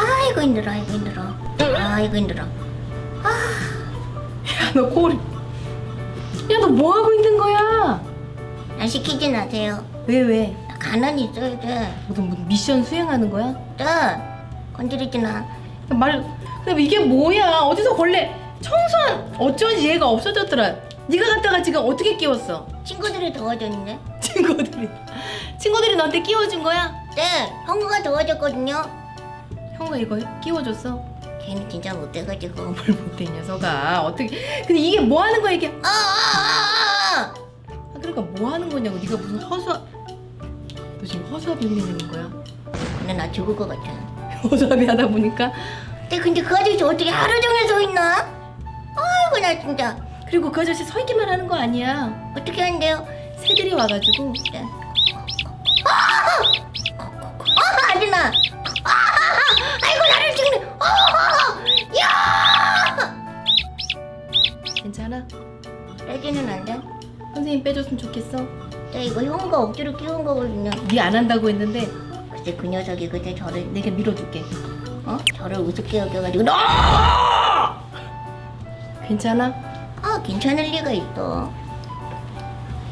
아이고 힘들어 아이고 힘들어 아이고 힘들어 너 꼬리. 야, 너 뭐 하고 있는 거야? 나 시키진 않으세요 왜 왜? 나 가만히 있어야 돼 무슨 무슨 미션 수행하는 거야? 네. 않아 야, 말. 근데 이게 뭐야? 어디서 벌레 청소한 어쩐지 얘가 없어졌더라. 네가 갖다가 지금 어떻게 끼웠어? 친구들이 도와줬는데 친구들이 친구들이 너한테 끼워준 거야? 네 형구가 도와줬거든요 형가 이거 끼워줬어? 걔는 진짜 못돼가지고 뭘이 녀석아 어떻게 근데 이게 뭐 하는 거야 이게 아 아 아 아 아, 그러니까 뭐 하는 거냐고 네가 무슨 허수아 너 지금 허수아비 흉내내는 거야? 근데 나 죽을 것 같아 허수아비 하다 보니까 근데 근데 그 아저씨 어떻게 하루 종일 서 있나? 아이고 나 진짜 그리고 그 아저씨 서 있기만 하는 거 아니야 어떻게 한대요? 새들이 와가지고 네. 빼지는 안 돼. 선생님 빼줬으면 좋겠어 네, 이거 형우가 억지로 끼운 거거든요. 네 안 한다고 했는데 그때 그 녀석이 그때 저를 내가 밀어줄게 어? 저를 우습게 여겨가지고 너! 괜찮아? 아 괜찮을 리가 있어.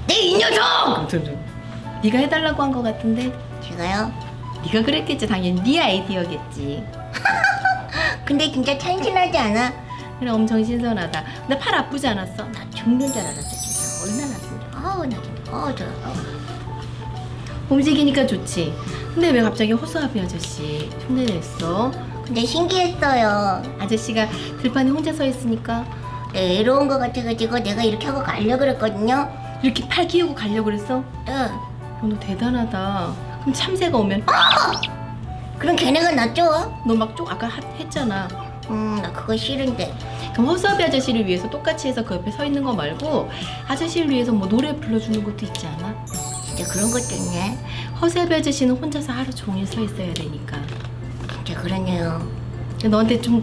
네이 녀석! 네가 해달라고 한 거 같은데 제가요? 네가 그랬겠지 당연히 네 아이디어겠지 근데 진짜 참신하지 않아? 그래 엄청 신선하다 근데 팔 아프지 않았어? 나 죽는 줄 알았어 진짜. 얼마나 진짜. 아우 나. 아우 저. 움직이니까 좋지 근데 왜 갑자기 호수아비 아저씨 흉내냈어? 근데 신기했어요. 아저씨가 들판에 혼자 서 있으니까 네, 외로운 것 같아가지고 내가 이렇게 하고 가려고 그랬거든요. 이렇게 팔 끼우고 가려고 그랬어? 네. 어, 너 대단하다 그럼 참새가 오면 그럼 걔네가 낫죠? 너 막 쪽 아까 하- 했잖아 음, 나 그거 싫은데. 그럼 허수아비 아저씨를 위해서 똑같이 해서 그 옆에 서 있는 거 말고 아저씨를 위해서 뭐 노래 불러주는 것도 있지 않아? 진짜 그런 것도 있네. 허수아비 아저씨는 혼자서 하루 종일 서 있어야 되니까 진짜 그러네요. 너한테 좀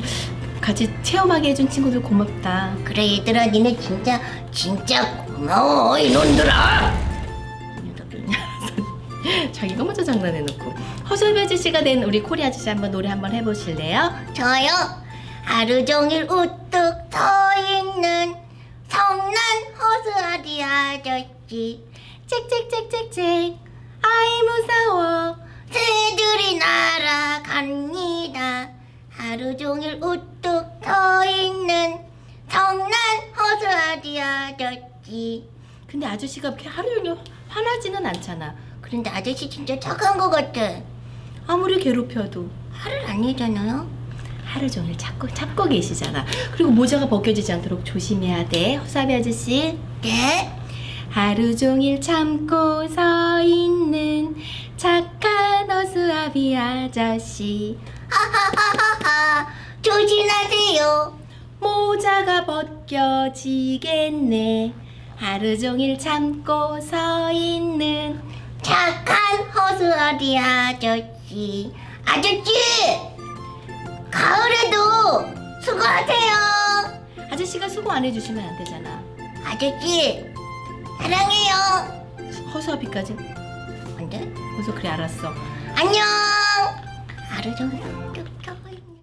같이 체험하게 해준 친구들 고맙다 그래 얘들아, 니네 진짜 진짜 고마워 이놈들아. 자기가 먼저 장난해놓고 허수아비 아저씨가 된 우리 코리 아저씨 한번 노래 한번 해보실래요? 저요. 하루 종일 우뚝 서 있는 성난 허수아비 아저씨. 짹짹짹짹짹 아이 무서워 새들이 날아갑니다. 하루 종일 우뚝 서 있는 성난 허수아비 아저씨. 근데 아저씨가 그렇게 하루 종일 화나지는 않잖아 그런데 아저씨 진짜 착한 것 같아. 아무리 괴롭혀도 화를 안 내잖아요. 하루 종일 찾고 찾고 계시잖아 그리고 모자가 벗겨지지 않도록 조심해야 돼 허수아비 아저씨 네? 하루 종일 참고 서 있는 착한 허수아비 아저씨 하하하하하. 조심하세요. 모자가 벗겨지겠네 하루 종일 참고 서 있는 착한 허수아비 아저씨. 아저씨! 가을에도 수고하세요. 아저씨가 수고 안 해주시면 안 되잖아 아저씨, 사랑해요. 허수아비까지 안 돼? 그래서 그래 알았어 안녕. 하루 종일 쭉서 있는